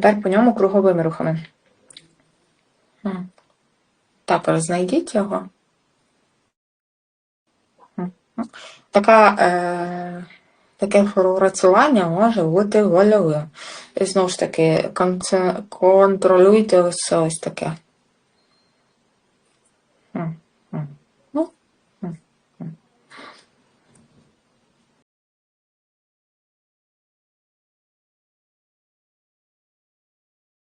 Тепер по ньому круговими рухами. Тепер Також знайдіть його. Така, е, таке працювання може бути вольовим. І знову ж таки, контролюйте ось ось таке.